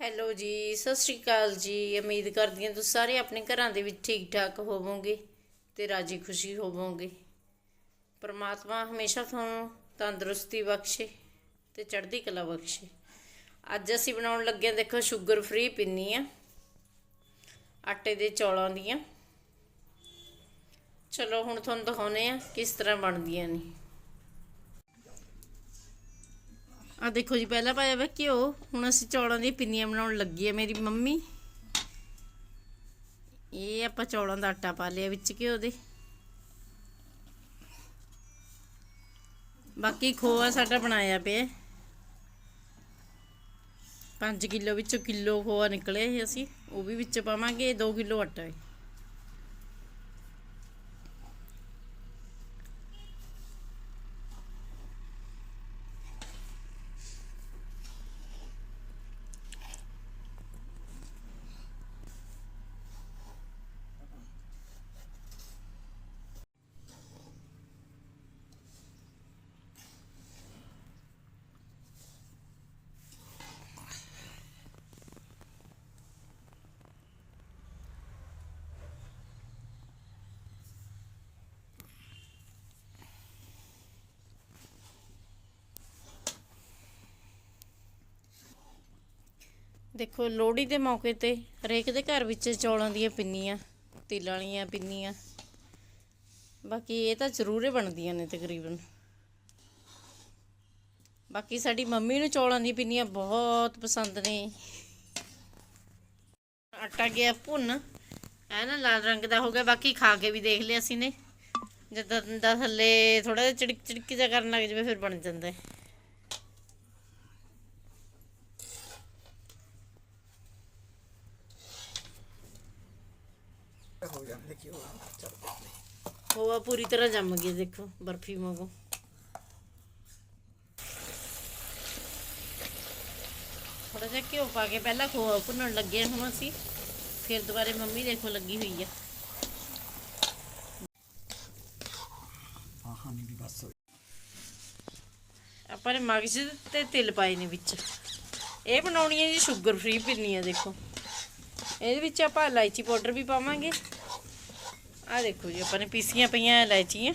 Hello ਜੀ, ਸਤਿ ਸ਼੍ਰੀ ਅਕਾਲ ਜੀ। ਉਮੀਦ ਕਰਦੀ ਹਾਂ ਤੁਸੀਂ ਸਾਰੇ ਆਪਣੇ ਘਰਾਂ ਦੇ ਵਿੱਚ ਠੀਕ ਠਾਕ ਹੋਵੋਗੇ ਤੇ ਰਾਜੀ ਖੁਸ਼ੀ ਹੋਵੋਗੇ। ਪਰਮਾਤਮਾ ਹਮੇਸ਼ਾ ਤੁਹਾਨੂੰ ਤੰਦਰੁਸਤੀ ਬਖਸ਼ੇ ਤੇ ਚੜ੍ਹਦੀ ਕਲਾ ਬਖਸ਼ੇ। ਅੱਜ ਅਸੀਂ ਬਣਾਉਣ ਲੱਗੇ ਹਾਂ ਦੇਖੋ ਸ਼ੂਗਰ ਫ੍ਰੀ ਪਿੰਨੀ ਆ ਆਟੇ ਦੇ ਚੌਲਾਂ ਦੀਆਂ। ਚਲੋ ਹੁਣ ਤੁਹਾਨੂੰ ਦਿਖਾਉਨੇ ਆ ਕਿਸ ਤਰ੍ਹਾਂ ਬਣਦੀਆਂ ਨੇ। ਆ ਦੇਖੋ ਜੀ, ਪਹਿਲਾਂ ਪਾਇਆ ਵਾ ਘਿਓ, ਹੁਣ ਅਸੀਂ ਚੌਲਾਂ ਦੀਆਂ ਪਿੰਨੀਆਂ ਬਣਾਉਣ ਲੱਗੀ ਆ ਮੇਰੀ ਮੰਮੀ। ਇਹ ਆਪਾਂ ਚੌਲਾਂ ਦਾ ਆਟਾ ਪਾ ਲਿਆ ਵਿੱਚ ਘਿਓ ਦੇ। ਬਾਕੀ ਖੋਆ ਸਾਡਾ ਬਣਾਇਆ ਪਿਆ। 5 ਕਿਲੋ ਵਿੱਚੋਂ ਕਿਲੋ ਖੋਆ ਨਿਕਲੇ ਅਸੀਂ, ਉਹ ਵੀ ਵਿੱਚ ਪਾਵਾਂਗੇ 2 ਕਿਲੋ ਆਟਾ ਹੈ। ਦੇਖੋ, ਲੋਹੜੀ ਦੇ ਮੌਕੇ ਤੇ ਹਰੇਕ ਦੇ ਘਰ ਵਿੱਚ ਚੌਲਾਂ ਦੀਆਂ ਪਿੰਨੀਆਂ, ਤਿਲਾਂ ਵਾਲੀਆਂ ਪਿੰਨੀਆਂ। ਬਾਕੀ ਇਹ ਤਾਂ ਜ਼ਰੂਰ ਬਣਦੀਆਂ ਨੇ ਤਕਰੀਬਨ। ਬਾਕੀ ਸਾਡੀ ਮੰਮੀ ਨੂੰ ਚੌਲਾਂ ਦੀ ਪਿੰਨੀਆਂ ਬਹੁਤ ਪਸੰਦ ਨੇ। ਆਟਾ ਗਿਆ ਭੁੰਨ ਹੈ ਨਾ ਲਾਲ ਰੰਗ ਦਾ ਹੋ ਗਿਆ, ਬਾਕੀ ਖਾ ਕੇ ਵੀ ਦੇਖ ਲਿਆ ਅਸੀਂ ਨੇ। ਜਦੋਂ ਦਾ ਥੱਲੇ ਥੋੜਾ ਜਿਹਾ ਚਿੜਕ ਚਿੜਕ ਜਿਹਾ ਕਰਨ ਲੱਗ ਜਾਵੇ, ਫਿਰ ਬਣ ਜਾਂਦਾ। ਹੈ ਹੋ ਜਾਂਦੇ ਕਿ ਉਹ ਚੱਲ ਖੋਆ ਪੂਰੀ ਤਰ੍ਹਾਂ ਜੰਮ ਗਿਆ ਦੇਖੋ ਬਰਫੀ ਵਾਂਗੂ ਥੋੜਾ ਜਿਹਾ ਘਿਓ ਪਾ ਕੇ ਪਹਿਲਾਂ ਖੋਆ ਭੁੰਨਣ ਲੱਗੇ ਹੁਣ ਅਸੀਂ ਫਿਰ ਦੁਬਾਰੇ ਮੰਮੀ ਦੇਖੋ ਲੱਗੀ ਹੋਈ ਆ ਹਾਂ ਹਾਂ ਨਹੀਂ ਵੀ ਬਸ ਆਪਾਂ ਨੇ ਮਗਜ਼ ਤੇ ਤਿਲ ਪਾਏ ਨੇ ਵਿੱਚ ਇਹ ਬਣਾਉਣੀ ਹੈ ਜੀ ਸ਼ੂਗਰ ਫ੍ਰੀ ਪਿੰਨੀ ਆ ਦੇਖੋ ਇਹਦੇ ਵਿੱਚ ਆਪਾਂ ਇਲਾਇਚੀ ਪਾਊਡਰ ਵੀ ਪਾਵਾਂਗੇ ਆ ਦੇਖੋ ਜੀ ਆਪਾਂ ਨੇ ਪੀਸੀਆਂ ਪਈਆਂ ਇਲਾਇਚੀਆਂ।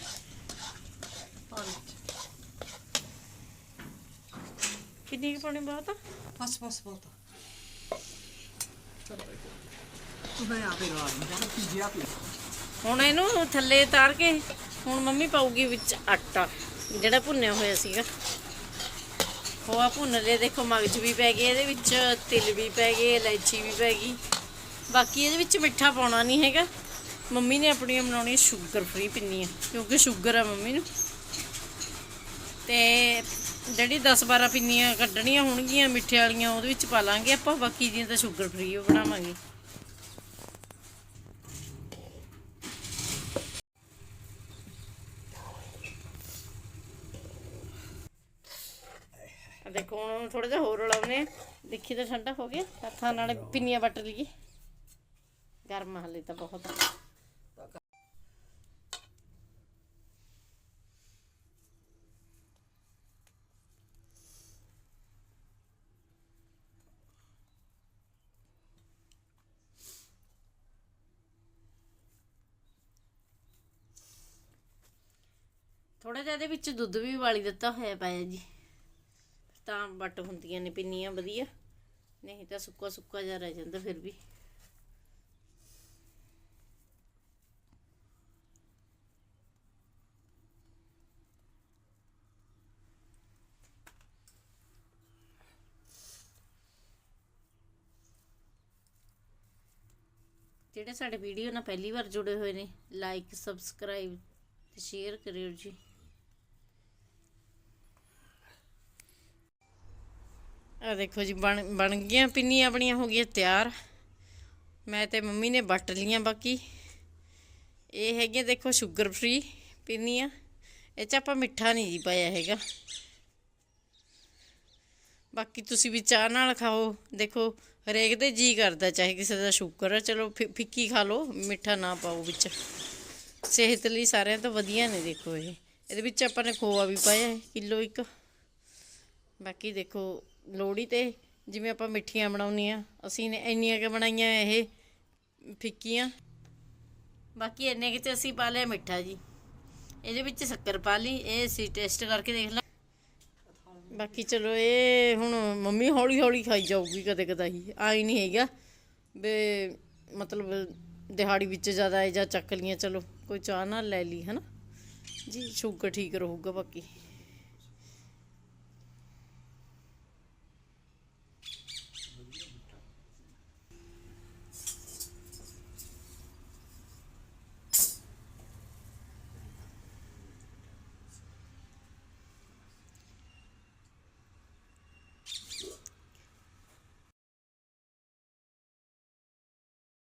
ਕਿੰਨੀ ਕੁ ਪਾਉਣੀ ਬਹੁਤ ਆ? ਬਸ ਬਸ ਬਹੁਤ ਮੈਂ ਆਪੇ ਰਵਾ ਲਈ ਜਾਂ ਕੀ ਜਿਆ ਪੀ ਹੁਣ ਇਹਨੂੰ ਥੱਲੇ ਉਤਾਰ ਕੇ ਹੁਣ ਮੰਮੀ ਪਾਊਗੀ ਵਿੱਚ ਆਟਾ ਜਿਹੜਾ ਭੁੰਨਿਆ ਹੋਇਆ ਸੀਗਾ। ਖੋਆ ਭੁੰਨ ਲਿਆ ਦੇਖੋ ਮਗਜ ਵੀ ਪੈ ਗਏ ਇਹਦੇ ਵਿੱਚ ਤਿਲ ਵੀ ਪੈ ਗਏ ਇਲਾਇਚੀ ਵੀ ਪੈ ਗਈ। ਬਾਕੀ ਇਹਦੇ ਵਿੱਚ ਮਿੱਠਾ ਪਾਉਣਾ ਨਹੀਂ ਹੈਗਾ। ਮੰਮੀ ਨੇ ਆਪਣੀਆਂ ਬਣਾਉਣੀਆਂ ਸ਼ੂਗਰ ਫ੍ਰੀ ਪਿੰਨੀਆਂ, ਕਿਉਂਕਿ ਸ਼ੂਗਰ ਆ ਮੰਮੀ ਨੂੰ। ਤੇ ਜਿਹੜੀ 10-12 ਪਿੰਨੀਆਂ ਕੱਢਣੀਆਂ ਹੋਣਗੀਆਂ, ਮਿੱਠੇ ਵਾਲੀਆਂ, ਉਹਦੇ ਵਿੱਚ ਪਾ ਲਾਂਗੇ ਆਪਾਂ, ਬਾਕੀ ਦੀਆਂ ਤਾਂ ਸ਼ੂਗਰ ਫ੍ਰੀ ਬਣਾਵਾਂਗੇ। ਦੇਖੋ, ਹੁਣ ਥੋੜਾ ਜਿਹਾ ਹੋਰ ਰਲਾਉਨੇ ਦੇਖੀ ਤਾਂ ਠੰਡਾ ਹੋ ਗਿਆ। ਹੱਥਾਂ ਨਾਲ ਪਿੰਨੀਆਂ ਵੱਟ ਲਈਏ। ਗਰਮ ਹਲੇ ਤਾਂ ਬਹੁਤ। ਥੋੜਾ ਜਿਹਾ ਇਹਦੇ ਵਿੱਚ ਦੁੱਧ ਵੀ ਉਬਾਲੀ ਦਿੱਤਾ ਹੋਇਆ ਪਾਇਆ ਜੀ। ਤਾਂ ਵੱਟ ਹੁੰਦੀਆਂ ਨੇ ਪਿੰਨੀਆਂ ਵਧੀਆ। ਨਹੀਂ ਤਾਂ ਸੁੱਕਾ ਸੁੱਕਾ ਜਿਹਾ ਰਹਿ ਜਾਂਦਾ ਫਿਰ ਵੀ। ਜਿਹੜੇ ਸਾਡੇ ਵੀਡੀਓ ਨਾਲ ਪਹਿਲੀ ਵਾਰ ਜੁੜੇ ਹੋਏ ਨੇ ਲਾਈਕ ਸਬਸਕ੍ਰਾਈਬ ਤੇ ਸ਼ੇਅਰ ਕਰਿਓ ਜੀ। ਆ ਦੇਖੋ ਜੀ, ਬਣ ਬਣ ਗਈਆਂ ਪਿੰਨੀਆਂ ਆਪਣੀਆਂ, ਹੋ ਗਈਆਂ ਤਿਆਰ। ਮੈਂ ਤੇ ਮੰਮੀ ਨੇ ਵੱਟ ਲੀਆਂ ਬਾਕੀ। ਇਹ ਹੈਗੀਆਂ ਦੇਖੋ ਸ਼ੂਗਰ ਫ੍ਰੀ ਪਿੰਨੀਆਂ। ਇਹ ਚ ਆਪਾਂ ਮਿੱਠਾ ਨਹੀਂ ਜੀ ਪਾਇਆ ਹੈਗਾ। ਬਾਕੀ ਤੁਸੀਂ ਵੀ ਚਾਹ ਨਾਲ ਖਾਓ। ਦੇਖੋ, ਹਰੇਕ ਦੇ ਜੀ ਕਰਦਾ ਚਾਹੇ ਕਿਸੇ ਦਾ ਸ਼ੂਗਰ ਹੈ ਚਲੋ, ਫਿ- ਫਿੱਕੀ ਖਾ ਲਓ, ਮਿੱਠਾ ਨਾ ਪਾਓ ਵਿੱਚ। ਸਿਹਤ ਲਈ ਸਾਰਿਆਂ ਤੋਂ ਵਧੀਆ ਨੇ ਦੇਖੋ ਇਹ। ਇਹਦੇ ਵਿੱਚ ਆਪਾਂ ਨੇ ਖੋਆ ਵੀ ਪਾਇਆ ਹੈ ਕਿਲੋ ਇੱਕ। ਬਾਕੀ ਦੇਖੋ ਲੋਹੜੀ ਤੇ ਜਿਵੇਂ ਆਪਾਂ ਮਿੱਠੀਆਂ ਬਣਾਉਂਦੀਆਂ ਅਸੀਂ ਨੇ ਇੰਨੀਆਂ ਕਿ ਬਣਾਈਆਂ ਇਹ ਫਿੱਕੀਆਂ। ਬਾਕੀ ਇੰਨੇ ਕਿ ਤੇ ਅਸੀਂ ਪਾ ਲਿਆ ਮਿੱਠਾ ਜੀ। ਇਹਦੇ ਵਿੱਚ ਸ਼ੱਕਰ ਪਾ ਲਈ, ਇਹ ਅਸੀਂ ਟੇਸਟ ਕਰਕੇ ਦੇਖ ਲਾਂ। ਬਾਕੀ ਚਲੋ ਇਹ ਹੁਣ ਮੰਮੀ ਹੌਲੀ ਹੌਲੀ ਖਾਈ ਜਾਊਗੀ ਕਦੇ ਕਦਾਈ, ਆਈ ਨਹੀਂ ਹੈਗਾ। ਵੀ ਮਤਲਬ ਦਿਹਾੜੀ ਵਿੱਚ ਜ਼ਿਆਦਾ ਹੈ ਜਾਂ ਚੱਕ ਲੀਆਂ ਚਲੋ ਕੋਈ ਚਾਹ ਨਾਲ ਲੈ ਲਈ, ਹਨਾ? ਜੀ, ਸ਼ੂਗਰ ਠੀਕ ਰਹੂਗਾ ਬਾਕੀ।